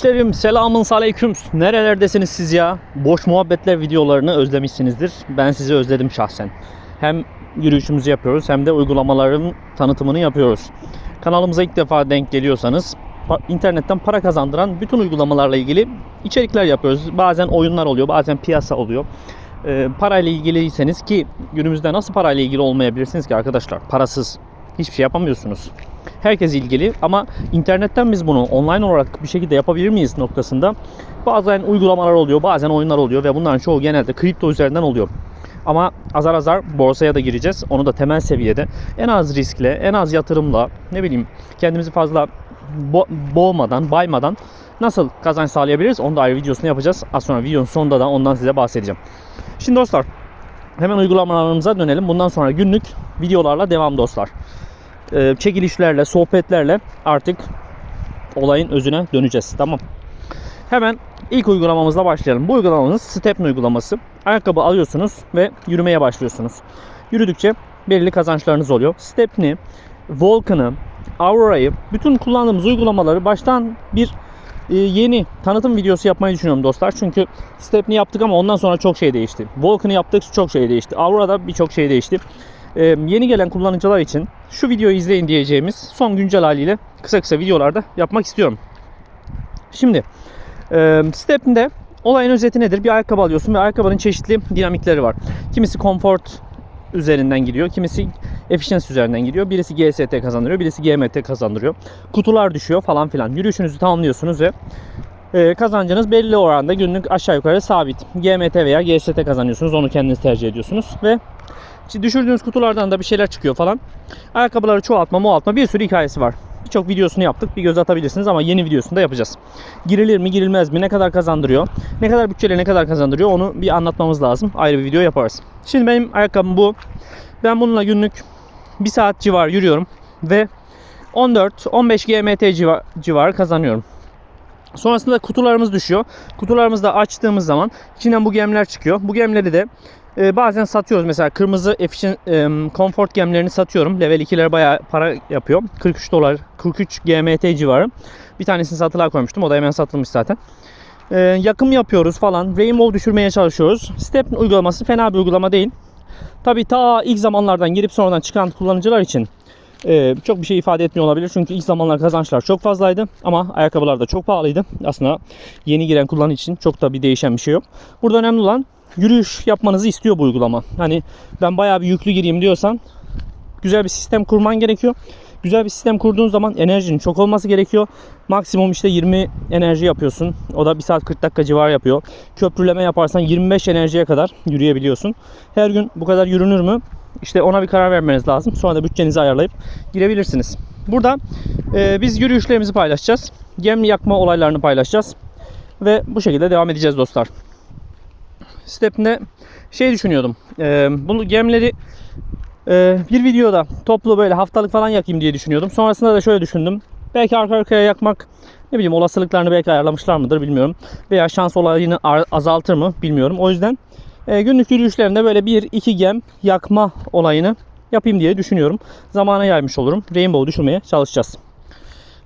Kardeşlerim selamın aleyküm. Nerelerdesiniz siz ya? Boş muhabbetler videolarını özlemişsinizdir. Ben sizi özledim şahsen. Hem yürüyüşümüzü yapıyoruz hem de uygulamaların tanıtımını yapıyoruz. Kanalımıza ilk defa denk geliyorsanız internetten para kazandıran bütün uygulamalarla ilgili içerikler yapıyoruz. Bazen oyunlar oluyor, bazen piyasa oluyor. Ee, parayla ilgiliyseniz ki günümüzde nasıl parayla ilgili olmayabilirsiniz ki arkadaşlar? Parasız hiçbir şey yapamıyorsunuz. Herkes ilgili ama internetten biz bunu online olarak bir şekilde yapabilir miyiz noktasında bazen uygulamalar oluyor, bazen oyunlar oluyor ve bunların çoğu genelde kripto üzerinden oluyor. Ama azar azar borsaya da gireceğiz. Onu da temel seviyede en az riskle, en az yatırımla, ne bileyim kendimizi fazla bo- boğmadan, baymadan nasıl kazanç sağlayabiliriz? Onu da ayrı videosunu yapacağız. Az sonra videonun sonunda da ondan size bahsedeceğim. Şimdi dostlar hemen uygulamalarımıza dönelim. Bundan sonra günlük videolarla devam dostlar. Ee, çekilişlerle, sohbetlerle artık olayın özüne döneceğiz. Tamam. Hemen ilk uygulamamızla başlayalım. Bu uygulamamız Stepn uygulaması. Ayakkabı alıyorsunuz ve yürümeye başlıyorsunuz. Yürüdükçe belirli kazançlarınız oluyor. Stepn'i, Vulcan'ı, Aurora'yı, bütün kullandığımız uygulamaları baştan bir e, yeni tanıtım videosu yapmayı düşünüyorum dostlar. Çünkü Stepn'i yaptık ama ondan sonra çok şey değişti. Vulcan'ı yaptık çok şey değişti. Aurora'da birçok şey değişti. Ee, yeni gelen kullanıcılar için şu videoyu izleyin diyeceğimiz son güncel haliyle kısa kısa videolarda yapmak istiyorum. Şimdi Step'inde olayın özeti nedir? Bir ayakkabı alıyorsun ve ayakkabının çeşitli dinamikleri var. Kimisi comfort üzerinden gidiyor. Kimisi efficiency üzerinden gidiyor. Birisi GST kazandırıyor, birisi GMT kazandırıyor. Kutular düşüyor falan filan. Yürüyüşünüzü tamamlıyorsunuz ve kazancınız belli oranda günlük aşağı yukarı sabit. GMT veya GST kazanıyorsunuz. Onu kendiniz tercih ediyorsunuz ve düşürdüğünüz kutulardan da bir şeyler çıkıyor falan. Ayakkabıları çoğaltma, mualtma bir sürü hikayesi var. Birçok videosunu yaptık. Bir göz atabilirsiniz ama yeni videosunu da yapacağız. Girilir mi, girilmez mi, ne kadar kazandırıyor, ne kadar bütçeyle ne kadar kazandırıyor onu bir anlatmamız lazım. Ayrı bir video yaparız. Şimdi benim ayakkabım bu. Ben bununla günlük 1 saat civar yürüyorum ve 14-15 GMT civar, civarı kazanıyorum. Sonrasında kutularımız düşüyor. Kutularımızı da açtığımız zaman içinden bu gemler çıkıyor. Bu gemleri de e, bazen satıyoruz. Mesela kırmızı efficient, e, comfort gemlerini satıyorum. Level 2'ler bayağı para yapıyor. 43 dolar, 43 GMT civarı. Bir tanesini satılığa koymuştum. O da hemen satılmış zaten. E, yakım yapıyoruz falan. Rainbow düşürmeye çalışıyoruz. Step uygulaması fena bir uygulama değil. Tabii ta ilk zamanlardan girip sonradan çıkan kullanıcılar için ee, çok bir şey ifade etmiyor olabilir. Çünkü ilk zamanlar kazançlar çok fazlaydı ama ayakkabılar da çok pahalıydı. Aslında yeni giren kullanıcı için çok da bir değişen bir şey yok. Burada önemli olan yürüyüş yapmanızı istiyor bu uygulama. Hani ben bayağı bir yüklü gireyim diyorsan güzel bir sistem kurman gerekiyor. Güzel bir sistem kurduğun zaman enerjinin çok olması gerekiyor. Maksimum işte 20 enerji yapıyorsun. O da 1 saat 40 dakika civarı yapıyor. Köprüleme yaparsan 25 enerjiye kadar yürüyebiliyorsun. Her gün bu kadar yürünür mü? İşte ona bir karar vermeniz lazım. Sonra da bütçenizi ayarlayıp girebilirsiniz. Burada e, biz yürüyüşlerimizi paylaşacağız. Gem yakma olaylarını paylaşacağız. Ve bu şekilde devam edeceğiz dostlar. Step'inde şey düşünüyordum. E, bunu gemleri e, bir videoda toplu böyle haftalık falan yakayım diye düşünüyordum. Sonrasında da şöyle düşündüm. Belki arka arkaya yakmak ne bileyim olasılıklarını belki ayarlamışlar mıdır bilmiyorum. Veya şans olayını azaltır mı bilmiyorum. O yüzden e, günlük yürüyüşlerimde böyle bir iki gem yakma olayını yapayım diye düşünüyorum. Zamana yaymış olurum. Rainbow düşürmeye çalışacağız.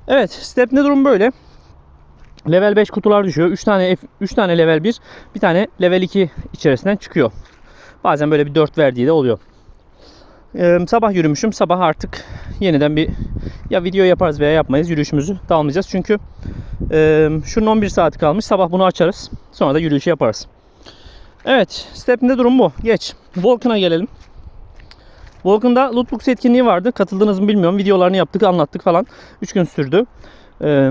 Evet, step'de durum böyle. Level 5 kutular düşüyor. 3 tane F- 3 tane level 1, bir tane level 2 içerisinden çıkıyor. Bazen böyle bir 4 verdiği de oluyor. Ee, sabah yürümüşüm. Sabah artık yeniden bir ya video yaparız veya yapmayız. Yürüyüşümüzü dalmayacağız. Çünkü e, şunun 11 saati kalmış. Sabah bunu açarız. Sonra da yürüyüşü yaparız. Evet. Step'inde durum bu. Geç. Vulcan'a gelelim. Vulcan'da Lootbox etkinliği vardı. Katıldınız mı bilmiyorum. Videolarını yaptık, anlattık falan. 3 gün sürdü. Ee,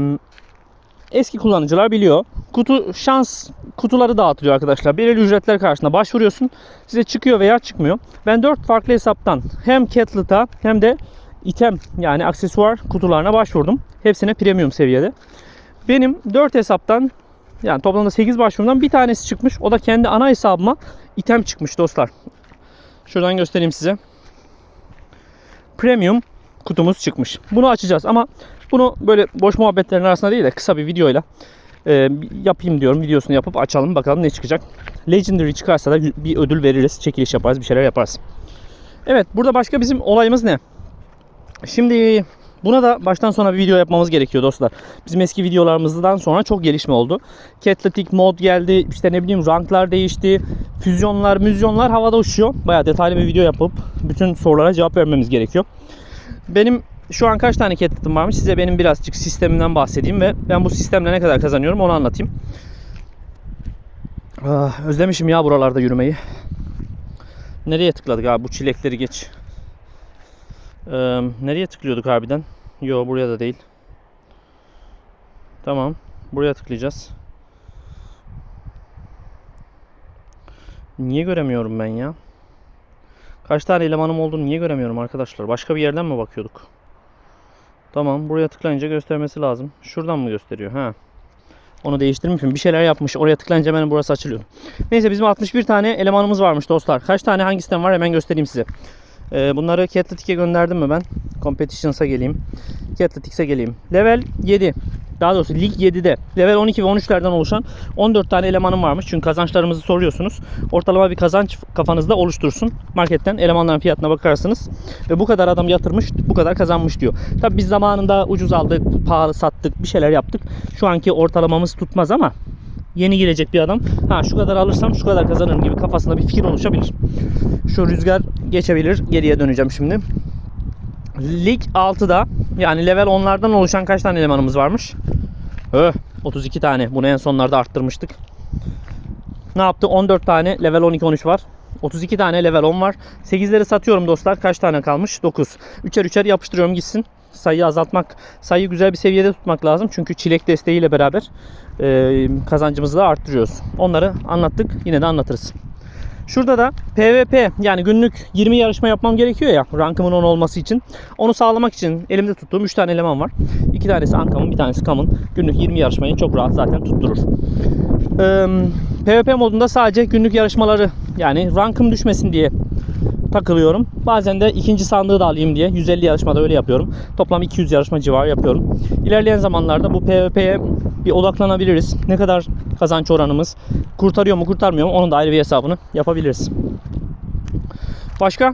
eski kullanıcılar biliyor. Kutu şans kutuları dağıtılıyor arkadaşlar. Belirli ücretler karşısında başvuruyorsun. Size çıkıyor veya çıkmıyor. Ben 4 farklı hesaptan hem Catlet'a hem de item yani aksesuar kutularına başvurdum. Hepsine premium seviyede. Benim 4 hesaptan yani toplamda 8 başvurumdan bir tanesi çıkmış. O da kendi ana hesabıma item çıkmış dostlar. Şuradan göstereyim size. Premium kutumuz çıkmış. Bunu açacağız ama bunu böyle boş muhabbetlerin arasında değil de kısa bir videoyla e, yapayım diyorum. Videosunu yapıp açalım bakalım ne çıkacak. Legendary çıkarsa da bir ödül veririz. Çekiliş yaparız. Bir şeyler yaparız. Evet burada başka bizim olayımız ne? Şimdi Buna da baştan sona bir video yapmamız gerekiyor dostlar. Bizim eski videolarımızdan sonra çok gelişme oldu. Catletic mod geldi. işte ne bileyim ranklar değişti. Füzyonlar, müzyonlar havada uçuyor. Bayağı detaylı bir video yapıp bütün sorulara cevap vermemiz gerekiyor. Benim şu an kaç tane catletim varmış? Size benim birazcık sistemimden bahsedeyim ve ben bu sistemle ne kadar kazanıyorum onu anlatayım. Ah, özlemişim ya buralarda yürümeyi. Nereye tıkladık abi? Bu çilekleri geç. Ee, nereye tıklıyorduk harbiden? Yo buraya da değil. Tamam. Buraya tıklayacağız. Niye göremiyorum ben ya? Kaç tane elemanım olduğunu niye göremiyorum arkadaşlar? Başka bir yerden mi bakıyorduk? Tamam. Buraya tıklayınca göstermesi lazım. Şuradan mı gösteriyor? Ha. Onu değiştirmişim. Bir şeyler yapmış. Oraya tıklayınca hemen burası açılıyor. Neyse bizim 61 tane elemanımız varmış dostlar. Kaç tane hangisinden var hemen göstereyim size. Ee, bunları Catletic'e gönderdim mi ben? Competitions'a geleyim. Catletic'e geleyim. Level 7. Daha doğrusu Lig 7'de. Level 12 ve 13'lerden oluşan 14 tane elemanım varmış. Çünkü kazançlarımızı soruyorsunuz. Ortalama bir kazanç kafanızda oluştursun. Marketten elemanların fiyatına bakarsınız. Ve bu kadar adam yatırmış, bu kadar kazanmış diyor. Tabi biz zamanında ucuz aldık, pahalı sattık, bir şeyler yaptık. Şu anki ortalamamız tutmaz ama yeni girecek bir adam ha şu kadar alırsam şu kadar kazanırım gibi kafasında bir fikir oluşabilir. Şu rüzgar geçebilir. Geriye döneceğim şimdi. Lig 6'da yani level 10'lardan oluşan kaç tane elemanımız varmış? Öh, 32 tane. Bunu en sonlarda arttırmıştık. Ne yaptı? 14 tane level 12 13 var. 32 tane level 10 var. 8'leri satıyorum dostlar. Kaç tane kalmış? 9. Üçer üçer yapıştırıyorum gitsin. Sayıyı azaltmak, sayıyı güzel bir seviyede tutmak lazım. Çünkü çilek desteğiyle beraber e, kazancımızı da arttırıyoruz. Onları anlattık. Yine de anlatırız. Şurada da PvP yani günlük 20 yarışma yapmam gerekiyor ya rankımın 10 olması için. Onu sağlamak için elimde tuttuğum 3 tane eleman var. 2 tanesi Ankam'ın bir tanesi Kam'ın. Günlük 20 yarışmayı çok rahat zaten tutturur. Ee, PvP modunda sadece günlük yarışmaları yani rankım düşmesin diye takılıyorum. Bazen de ikinci sandığı da alayım diye 150 yarışmada öyle yapıyorum. Toplam 200 yarışma civarı yapıyorum. İlerleyen zamanlarda bu PvP'ye bir odaklanabiliriz. Ne kadar kazanç oranımız kurtarıyor mu kurtarmıyor mu onun da ayrı bir hesabını yapabiliriz. Başka?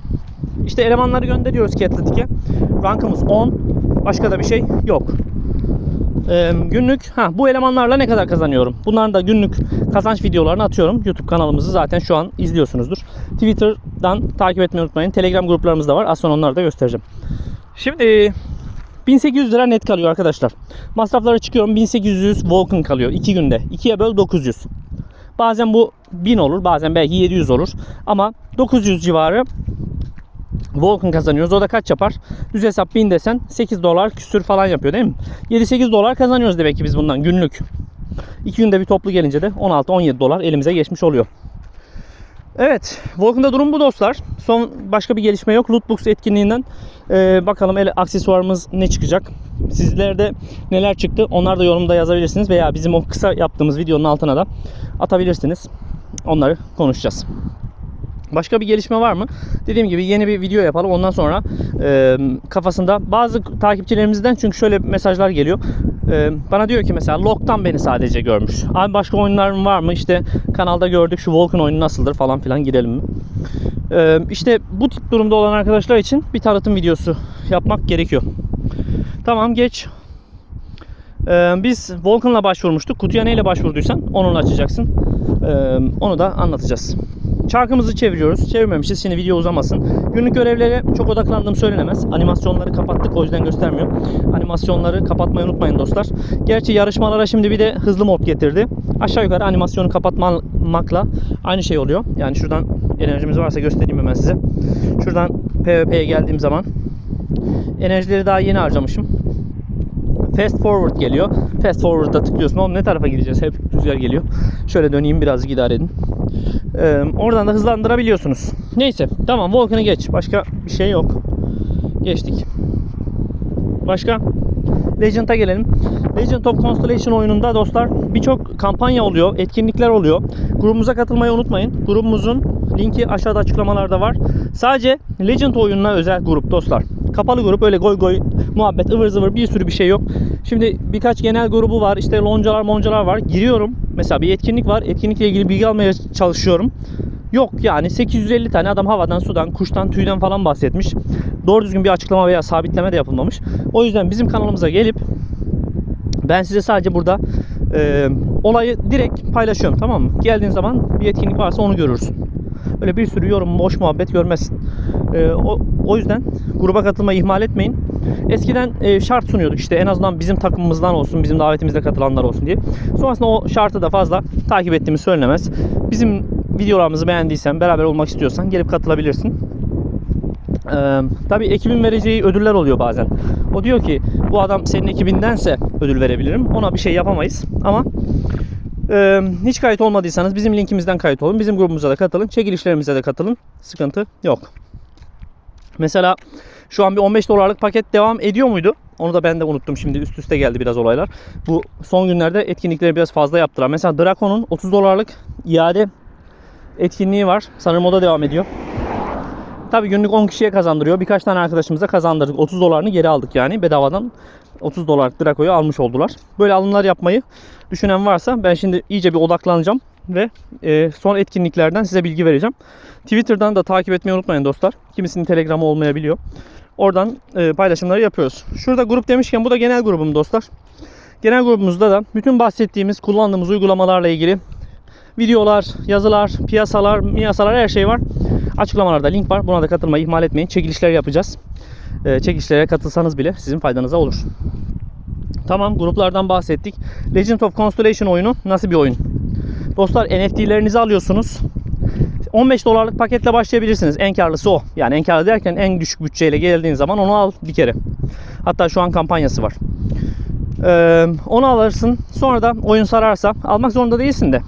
İşte elemanları gönderiyoruz Catletic'e. Rankımız 10. Başka da bir şey yok. Ee, günlük ha bu elemanlarla ne kadar kazanıyorum? Bunların da günlük kazanç videolarını atıyorum. YouTube kanalımızı zaten şu an izliyorsunuzdur. Twitter'dan takip etmeyi unutmayın. Telegram gruplarımız da var. Az sonra onları da göstereceğim. Şimdi 1800 lira net kalıyor arkadaşlar. Masraflara çıkıyorum 1800 Vulcan kalıyor 2 günde. 2'ye böl 900. Bazen bu 1000 olur bazen belki 700 olur. Ama 900 civarı Vulcan kazanıyoruz. O da kaç yapar? Düz hesap 1000 desen 8 dolar küsür falan yapıyor değil mi? 7-8 dolar kazanıyoruz demek ki biz bundan günlük. 2 günde bir toplu gelince de 16-17 dolar elimize geçmiş oluyor. Evet, Vulcan'da durum bu dostlar. Son başka bir gelişme yok. Lootbox etkinliğinden e, bakalım el aksesuarımız ne çıkacak. Sizlerde neler çıktı onlar da yorumda yazabilirsiniz veya bizim o kısa yaptığımız videonun altına da atabilirsiniz. Onları konuşacağız. Başka bir gelişme var mı? Dediğim gibi yeni bir video yapalım. Ondan sonra e, kafasında bazı takipçilerimizden çünkü şöyle mesajlar geliyor. E, bana diyor ki mesela Log'dan beni sadece görmüş. Abi başka oyunlarım var mı? İşte kanalda gördük şu Vulcan oyunu nasıldır falan filan girelim mi? E, işte bu tip durumda olan arkadaşlar için bir tanıtım videosu yapmak gerekiyor. Tamam geç. Ee, biz Vulcan'la başvurmuştuk. Kutuya neyle başvurduysan onunla açacaksın. Ee, onu da anlatacağız. Çarkımızı çeviriyoruz. Çevirmemişiz. Şimdi video uzamasın. Günlük görevlere çok odaklandığım söylenemez. Animasyonları kapattık. O yüzden göstermiyor. Animasyonları kapatmayı unutmayın dostlar. Gerçi yarışmalara şimdi bir de hızlı mod getirdi. Aşağı yukarı animasyonu kapatmakla aynı şey oluyor. Yani şuradan enerjimiz varsa göstereyim hemen size. Şuradan PvP'ye geldiğim zaman enerjileri daha yeni harcamışım. Fast forward geliyor. Fast forward'a tıklıyorsun. Oğlum ne tarafa gideceğiz? Hep rüzgar geliyor. Şöyle döneyim birazcık idare edin. Ee, oradan da hızlandırabiliyorsunuz. Neyse tamam Vulcan'ı geç. Başka bir şey yok. Geçtik. Başka? Legend'a gelelim. Legend of Constellation oyununda dostlar birçok kampanya oluyor, etkinlikler oluyor. Grubumuza katılmayı unutmayın. Grubumuzun linki aşağıda açıklamalarda var. Sadece Legend oyununa özel grup dostlar. Kapalı grup öyle goy goy muhabbet ıvır zıvır bir sürü bir şey yok. Şimdi birkaç genel grubu var. işte loncalar moncalar var. Giriyorum. Mesela bir etkinlik var. Etkinlikle ilgili bilgi almaya çalışıyorum. Yok yani 850 tane adam havadan, sudan, kuştan, tüyden falan bahsetmiş. doğru düzgün bir açıklama veya sabitleme de yapılmamış. O yüzden bizim kanalımıza gelip ben size sadece burada e, olayı direkt paylaşıyorum tamam mı? Geldiğin zaman bir etkinlik varsa onu görürsün. Öyle bir sürü yorum, boş muhabbet görmezsin. E, o, o yüzden gruba katılmayı ihmal etmeyin. Eskiden e, şart sunuyorduk işte en azından bizim takımımızdan olsun, bizim davetimizde katılanlar olsun diye. Sonrasında o şartı da fazla takip ettiğimiz söylenemez. Bizim videolarımızı beğendiysen, beraber olmak istiyorsan gelip katılabilirsin. Ee, tabii ekibin vereceği ödüller oluyor bazen. O diyor ki bu adam senin ekibindense ödül verebilirim. Ona bir şey yapamayız. Ama e, hiç kayıt olmadıysanız bizim linkimizden kayıt olun. Bizim grubumuza da katılın. Çekilişlerimize de katılın. Sıkıntı yok. Mesela şu an bir 15 dolarlık paket devam ediyor muydu? Onu da ben de unuttum şimdi üst üste geldi biraz olaylar. Bu son günlerde etkinlikleri biraz fazla yaptılar. Mesela Draco'nun 30 dolarlık iade etkinliği var. Sanırım o da devam ediyor. Tabii günlük 10 kişiye kazandırıyor. Birkaç tane arkadaşımıza kazandırdık. 30 dolarını geri aldık yani bedavadan. 30 dolar Draco'yu almış oldular. Böyle alımlar yapmayı düşünen varsa ben şimdi iyice bir odaklanacağım ve e, son etkinliklerden size bilgi vereceğim. Twitter'dan da takip etmeyi unutmayın dostlar. Kimisinin Telegram'ı olmayabiliyor. Oradan e, paylaşımları yapıyoruz. Şurada grup demişken bu da genel grubum dostlar. Genel grubumuzda da bütün bahsettiğimiz kullandığımız uygulamalarla ilgili videolar, yazılar, piyasalar, miyasalar her şey var. Açıklamalarda link var. Buna da katılmayı ihmal etmeyin. Çekilişler yapacağız. Ee, çekilişlere katılsanız bile sizin faydanıza olur. Tamam gruplardan bahsettik. Legend of Constellation oyunu nasıl bir oyun? Dostlar NFT'lerinizi alıyorsunuz. 15 dolarlık paketle başlayabilirsiniz. En karlısı o. Yani en karlı derken en düşük bütçeyle geldiğin zaman onu al bir kere. Hatta şu an kampanyası var. Ee, onu alırsın. Sonra da oyun sararsa almak zorunda değilsin de.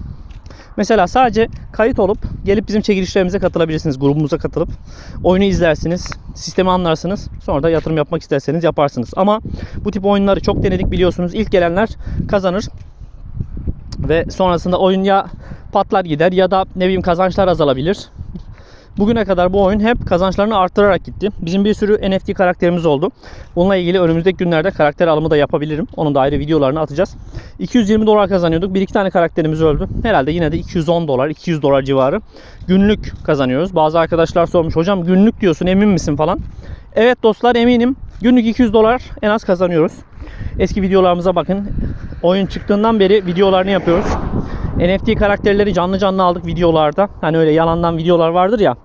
Mesela sadece kayıt olup gelip bizim çekilişlerimize katılabilirsiniz. Grubumuza katılıp oyunu izlersiniz. Sistemi anlarsınız. Sonra da yatırım yapmak isterseniz yaparsınız. Ama bu tip oyunları çok denedik biliyorsunuz. İlk gelenler kazanır. Ve sonrasında oyun ya patlar gider ya da ne bileyim kazançlar azalabilir. Bugüne kadar bu oyun hep kazançlarını arttırarak gitti. Bizim bir sürü NFT karakterimiz oldu. Bununla ilgili önümüzdeki günlerde karakter alımı da yapabilirim. Onun da ayrı videolarını atacağız. 220 dolar kazanıyorduk. Bir iki tane karakterimiz öldü. Herhalde yine de 210 dolar, 200 dolar civarı günlük kazanıyoruz. Bazı arkadaşlar sormuş hocam günlük diyorsun emin misin falan. Evet dostlar eminim. Günlük 200 dolar en az kazanıyoruz. Eski videolarımıza bakın. Oyun çıktığından beri videolarını yapıyoruz. NFT karakterleri canlı canlı aldık videolarda. Hani öyle yalandan videolar vardır ya.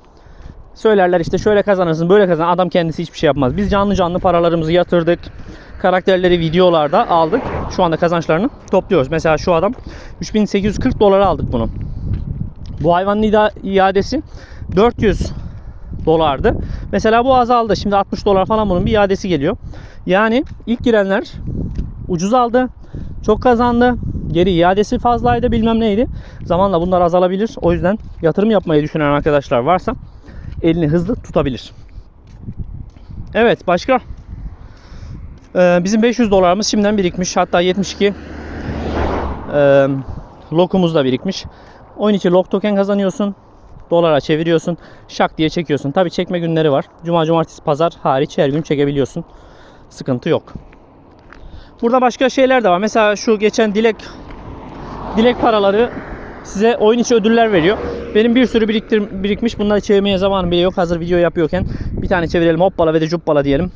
Söylerler işte şöyle kazanırsın böyle kazan. Adam kendisi hiçbir şey yapmaz. Biz canlı canlı paralarımızı yatırdık. Karakterleri videolarda aldık. Şu anda kazançlarını topluyoruz. Mesela şu adam 3840 dolara aldık bunu. Bu hayvanın iadesi 400 dolardı. Mesela bu azaldı. Şimdi 60 dolar falan bunun bir iadesi geliyor. Yani ilk girenler ucuz aldı. Çok kazandı. Geri iadesi fazlaydı bilmem neydi. Zamanla bunlar azalabilir. O yüzden yatırım yapmayı düşünen arkadaşlar varsa elini hızlı tutabilir. Evet başka? Ee, bizim 500 dolarımız şimdiden birikmiş. Hatta 72 ee, lokumuz da birikmiş. Oyun içi lok token kazanıyorsun. Dolara çeviriyorsun. Şak diye çekiyorsun. Tabi çekme günleri var. Cuma, cumartesi, pazar hariç her gün çekebiliyorsun. Sıkıntı yok. Burada başka şeyler de var. Mesela şu geçen dilek dilek paraları size oyun içi ödüller veriyor. Benim bir sürü biriktir, birikmiş. Bunları çevirmeye zamanım bile yok. Hazır video yapıyorken bir tane çevirelim. Hoppala ve de cuppala diyelim.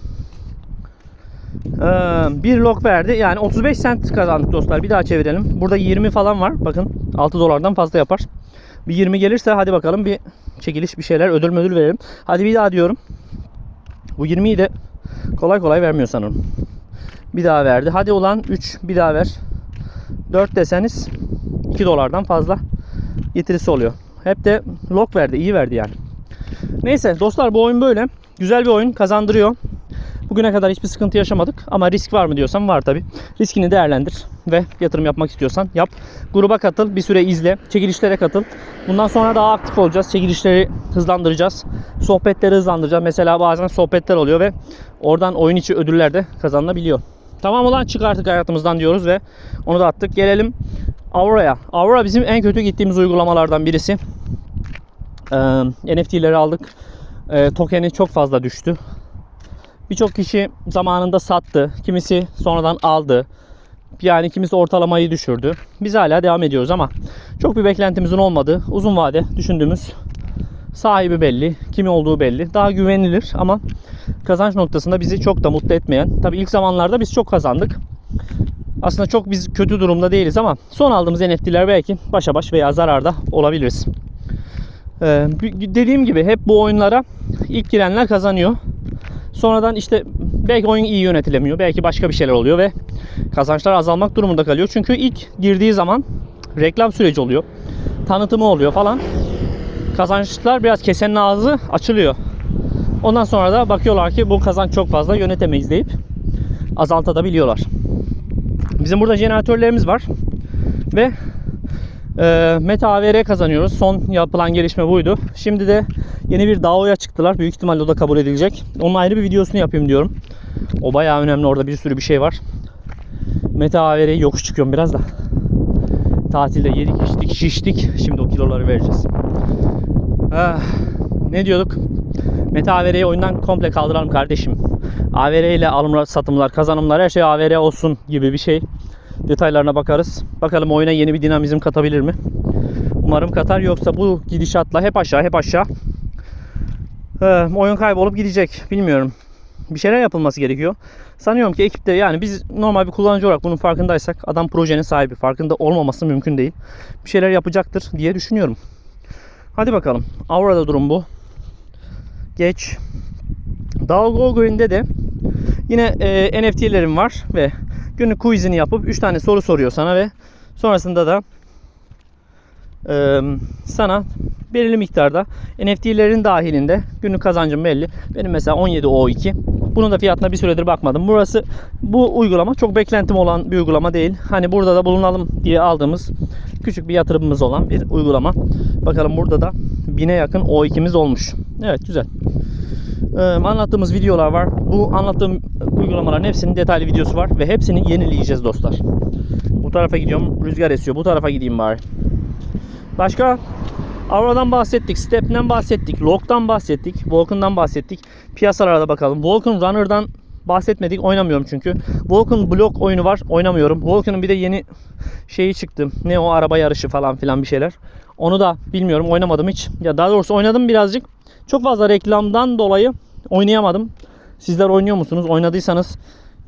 Ee, bir lok verdi. Yani 35 cent kazandık dostlar. Bir daha çevirelim. Burada 20 falan var. Bakın 6 dolardan fazla yapar. Bir 20 gelirse hadi bakalım bir çekiliş bir şeyler ödül ödül verelim. Hadi bir daha diyorum. Bu 20'yi de kolay kolay vermiyor sanırım. Bir daha verdi. Hadi ulan 3 bir daha ver. 4 deseniz 2 dolardan fazla getirisi oluyor. Hep de lock verdi. iyi verdi yani. Neyse dostlar bu oyun böyle. Güzel bir oyun. Kazandırıyor. Bugüne kadar hiçbir sıkıntı yaşamadık. Ama risk var mı diyorsan var tabi. Riskini değerlendir ve yatırım yapmak istiyorsan yap. Gruba katıl. Bir süre izle. Çekilişlere katıl. Bundan sonra daha aktif olacağız. Çekilişleri hızlandıracağız. Sohbetleri hızlandıracağız. Mesela bazen sohbetler oluyor ve oradan oyun içi ödüller de kazanılabiliyor. Tamam olan çık artık hayatımızdan diyoruz ve onu da attık. Gelelim Aura'ya. Aura bizim en kötü gittiğimiz uygulamalardan birisi. Ee, NFT'leri aldık. Ee, tokeni çok fazla düştü. Birçok kişi zamanında sattı. Kimisi sonradan aldı. Yani kimisi ortalamayı düşürdü. Biz hala devam ediyoruz ama çok bir beklentimizin olmadığı uzun vade düşündüğümüz Sahibi belli, kimi olduğu belli. Daha güvenilir ama kazanç noktasında bizi çok da mutlu etmeyen. Tabii ilk zamanlarda biz çok kazandık. Aslında çok biz kötü durumda değiliz ama son aldığımız NFT'ler belki başa baş veya zararda olabiliriz. Ee, dediğim gibi hep bu oyunlara ilk girenler kazanıyor. Sonradan işte belki oyun iyi yönetilemiyor. Belki başka bir şeyler oluyor ve kazançlar azalmak durumunda kalıyor. Çünkü ilk girdiği zaman reklam süreci oluyor. Tanıtımı oluyor falan. Kazançlar biraz kesenin ağzı açılıyor. Ondan sonra da bakıyorlar ki bu kazanç çok fazla yönetemeyiz deyip azaltabiliyorlar. Bizim burada jeneratörlerimiz var. Ve e, Meta AVR kazanıyoruz. Son yapılan gelişme buydu. Şimdi de yeni bir DAO'ya çıktılar. Büyük ihtimalle o da kabul edilecek. Onun ayrı bir videosunu yapayım diyorum. O bayağı önemli. Orada bir sürü bir şey var. Meta AVR'yi yokuş çıkıyorum biraz da. Tatilde yedik, içtik, şiştik. Şimdi o kiloları vereceğiz. Ah, ne diyorduk? Meta AVR'yi oyundan komple kaldıralım kardeşim. AVR ile alımlar, satımlar, kazanımlar her şey AVR olsun gibi bir şey. Detaylarına bakarız. Bakalım oyuna yeni bir dinamizm katabilir mi? Umarım katar yoksa bu gidişatla hep aşağı hep aşağı. Ee, oyun kaybolup gidecek. Bilmiyorum. Bir şeyler yapılması gerekiyor. Sanıyorum ki ekipte yani biz normal bir kullanıcı olarak bunun farkındaysak adam projenin sahibi. Farkında olmaması mümkün değil. Bir şeyler yapacaktır diye düşünüyorum. Hadi bakalım. Aura'da durum bu. Geç. Dalgo Green'de de yine e, NFT'lerim var ve günlük quizini yapıp 3 tane soru soruyor sana ve sonrasında da e, sana belirli miktarda NFT'lerin dahilinde günlük kazancım belli. Benim mesela 17 O2. Bunun da fiyatına bir süredir bakmadım. Burası bu uygulama çok beklentim olan bir uygulama değil. Hani burada da bulunalım diye aldığımız küçük bir yatırımımız olan bir uygulama. Bakalım burada da 1000'e yakın O2'miz olmuş. Evet güzel. Anlattığımız videolar var. Bu anlattığım uygulamaların hepsinin detaylı videosu var ve hepsini yenileyeceğiz dostlar. Bu tarafa gidiyorum. Rüzgar esiyor. Bu tarafa gideyim bari. Başka Aura'dan bahsettik, Step'ten bahsettik, Lock'tan bahsettik, Vulcan'dan bahsettik. Piyasalara da bakalım. Vulcan Runner'dan bahsetmedik. Oynamıyorum çünkü. Vulcan Block oyunu var. Oynamıyorum. Vulcan'ın bir de yeni şeyi çıktı. Ne o araba yarışı falan filan bir şeyler. Onu da bilmiyorum. Oynamadım hiç. Ya daha doğrusu oynadım birazcık. Çok fazla reklamdan dolayı oynayamadım. Sizler oynuyor musunuz? Oynadıysanız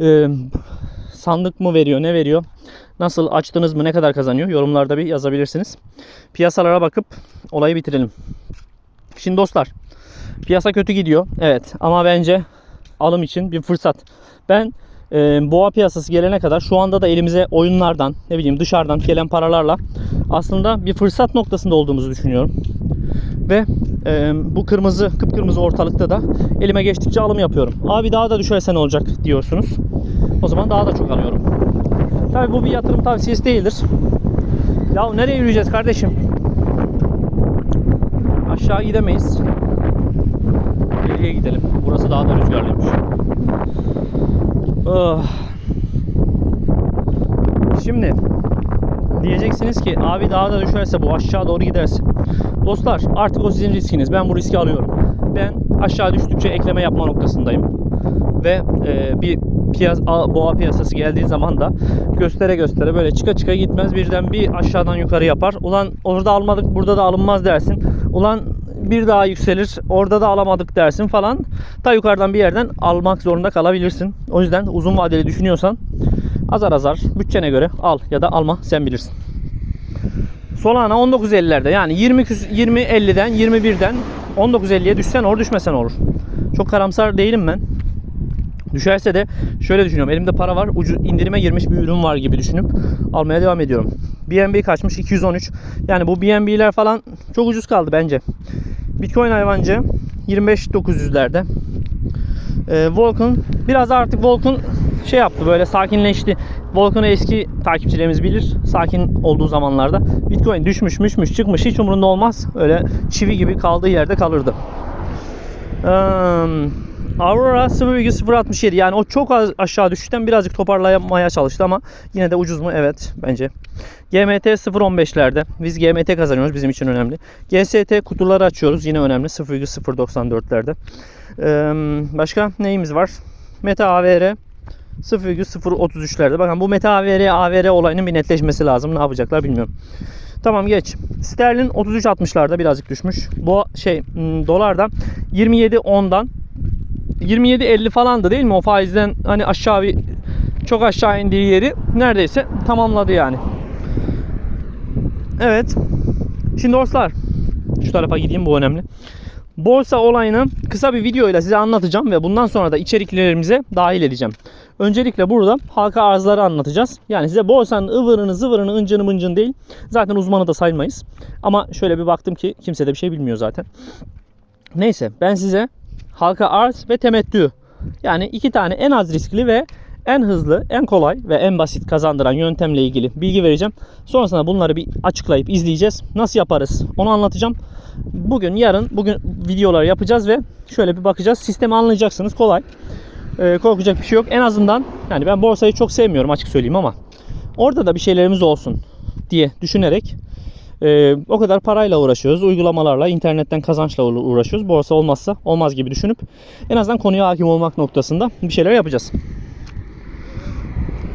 e, sandık mı veriyor, ne veriyor? Nasıl açtınız mı, ne kadar kazanıyor? Yorumlarda bir yazabilirsiniz. Piyasalara bakıp olayı bitirelim. Şimdi dostlar, piyasa kötü gidiyor. Evet ama bence alım için bir fırsat. Ben e, boğa piyasası gelene kadar şu anda da elimize oyunlardan, ne bileyim dışarıdan gelen paralarla aslında bir fırsat noktasında olduğumuzu düşünüyorum. Ve e, bu kırmızı, kıpkırmızı ortalıkta da elime geçtikçe alım yapıyorum. Abi daha da düşerse ne olacak diyorsunuz. O zaman daha da çok alıyorum. Tabi bu bir yatırım tavsiyesi değildir. Ya nereye yürüyeceğiz kardeşim? Aşağı gidemeyiz. Geriye gidelim. Burası daha da rüzgarlıymış. Oh. Şimdi diyeceksiniz ki abi daha da düşerse bu aşağı doğru gidersin. Dostlar artık o sizin riskiniz. Ben bu riski alıyorum. Ben aşağı düştükçe ekleme yapma noktasındayım. Ve e, bir piyas boğa piyasası geldiği zaman da göstere göstere böyle çıka çıka gitmez birden bir aşağıdan yukarı yapar. Ulan orada almadık burada da alınmaz dersin. Ulan bir daha yükselir orada da alamadık dersin falan. Ta yukarıdan bir yerden almak zorunda kalabilirsin. O yüzden uzun vadeli düşünüyorsan azar azar bütçene göre al ya da alma sen bilirsin. Solana 19.50'lerde yani 20 20 50'den 21'den 19.50'ye düşsen olur düşmesen olur. Çok karamsar değilim ben. Düşerse de şöyle düşünüyorum. Elimde para var. Ucu indirime girmiş bir ürün var gibi düşünüp almaya devam ediyorum. BNB kaçmış 213. Yani bu BNB'ler falan çok ucuz kaldı bence. Bitcoin hayvancı 25.900'lerde. Ee, Volkan biraz artık Volkan şey yaptı böyle sakinleşti. Volkan'ı eski takipçilerimiz bilir. Sakin olduğu zamanlarda Bitcoin düşmüş müşmüş çıkmış hiç umurunda olmaz. Öyle çivi gibi kaldığı yerde kalırdı. Ee, Aurora 0,067 yani o çok az aşağı düşüşten birazcık toparlamaya çalıştı ama yine de ucuz mu? Evet bence. GMT 0.15'lerde. Biz GMT kazanıyoruz bizim için önemli. GST kutuları açıyoruz yine önemli 0,094'lerde. Ee, başka neyimiz var? Meta AVR 0,033'lerde. Bakın bu Meta AVR AVR olayının bir netleşmesi lazım. Ne yapacaklar bilmiyorum. Tamam geç. Sterlin 33.60'larda birazcık düşmüş. Bu şey hmm, dolar da 27.10'dan 27.50 falandı değil mi? O faizden hani aşağı bir çok aşağı indiği yeri neredeyse tamamladı yani. Evet. Şimdi dostlar şu tarafa gideyim bu önemli. Borsa olayını kısa bir videoyla size anlatacağım ve bundan sonra da içeriklerimize dahil edeceğim. Öncelikle burada halka arzları anlatacağız. Yani size borsanın ıvırını zıvırını ıncını mıncını değil. Zaten uzmanı da saymayız. Ama şöyle bir baktım ki kimse de bir şey bilmiyor zaten. Neyse ben size halka arz ve temettü yani iki tane en az riskli ve en hızlı, en kolay ve en basit kazandıran yöntemle ilgili bilgi vereceğim. Sonrasında bunları bir açıklayıp izleyeceğiz. Nasıl yaparız onu anlatacağım. Bugün, yarın, bugün videolar yapacağız ve şöyle bir bakacağız. Sistemi anlayacaksınız. Kolay. Ee, korkacak bir şey yok. En azından yani ben borsayı çok sevmiyorum açık söyleyeyim ama orada da bir şeylerimiz olsun diye düşünerek e, o kadar parayla uğraşıyoruz. Uygulamalarla, internetten kazançla uğra- uğraşıyoruz. Borsa olmazsa olmaz gibi düşünüp en azından konuya hakim olmak noktasında bir şeyler yapacağız.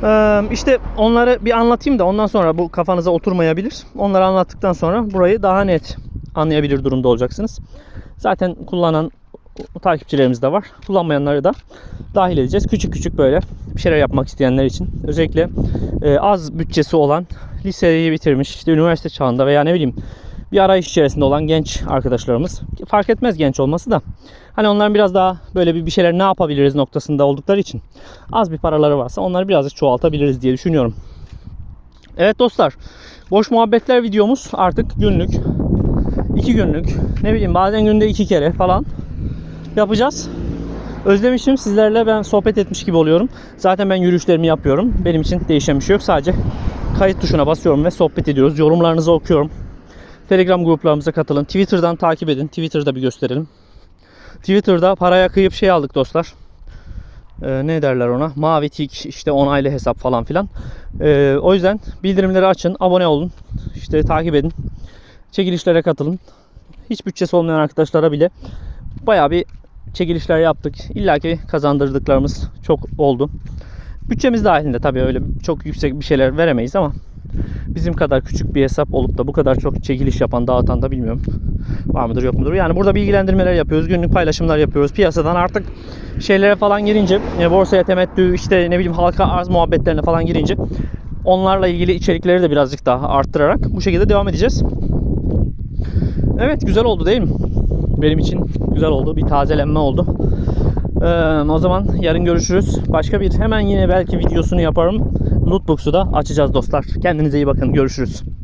Ee, işte onları bir anlatayım da ondan sonra bu kafanıza oturmayabilir. Onları anlattıktan sonra burayı daha net anlayabilir durumda olacaksınız. Zaten kullanan takipçilerimiz de var. Kullanmayanları da dahil edeceğiz. Küçük küçük böyle bir şeyler yapmak isteyenler için. Özellikle e, az bütçesi olan, liseyi bitirmiş, işte üniversite çağında veya ne bileyim bir arayış içerisinde olan genç arkadaşlarımız. Fark etmez genç olması da. Hani onların biraz daha böyle bir bir şeyler ne yapabiliriz noktasında oldukları için az bir paraları varsa onları birazcık çoğaltabiliriz diye düşünüyorum. Evet dostlar, boş muhabbetler videomuz artık günlük, iki günlük, ne bileyim bazen günde iki kere falan yapacağız. Özlemişim sizlerle ben sohbet etmiş gibi oluyorum. Zaten ben yürüyüşlerimi yapıyorum. Benim için değişen bir şey yok. Sadece kayıt tuşuna basıyorum ve sohbet ediyoruz. Yorumlarınızı okuyorum. Telegram gruplarımıza katılın. Twitter'dan takip edin. Twitter'da bir gösterelim. Twitter'da paraya kıyıp şey aldık dostlar. Ee, ne derler ona? Mavi tik, işte onaylı hesap falan filan. Ee, o yüzden bildirimleri açın, abone olun, işte takip edin. Çekilişlere katılın. Hiç bütçesi olmayan arkadaşlara bile bayağı bir çekilişler yaptık. İlla ki kazandırdıklarımız çok oldu. Bütçemiz dahilinde tabii öyle çok yüksek bir şeyler veremeyiz ama bizim kadar küçük bir hesap olup da bu kadar çok çekiliş yapan, dağıtan da bilmiyorum. Var mıdır yok mudur? Yani burada bilgilendirmeler yapıyoruz, günlük paylaşımlar yapıyoruz. Piyasadan artık şeylere falan girince, e, borsaya temettü, işte ne bileyim halka arz muhabbetlerine falan girince onlarla ilgili içerikleri de birazcık daha arttırarak bu şekilde devam edeceğiz. Evet güzel oldu değil mi? Benim için güzel oldu. Bir tazelenme oldu. Ee, o zaman yarın görüşürüz. Başka bir hemen yine belki videosunu yaparım. Lootbox'u da açacağız dostlar. Kendinize iyi bakın. Görüşürüz.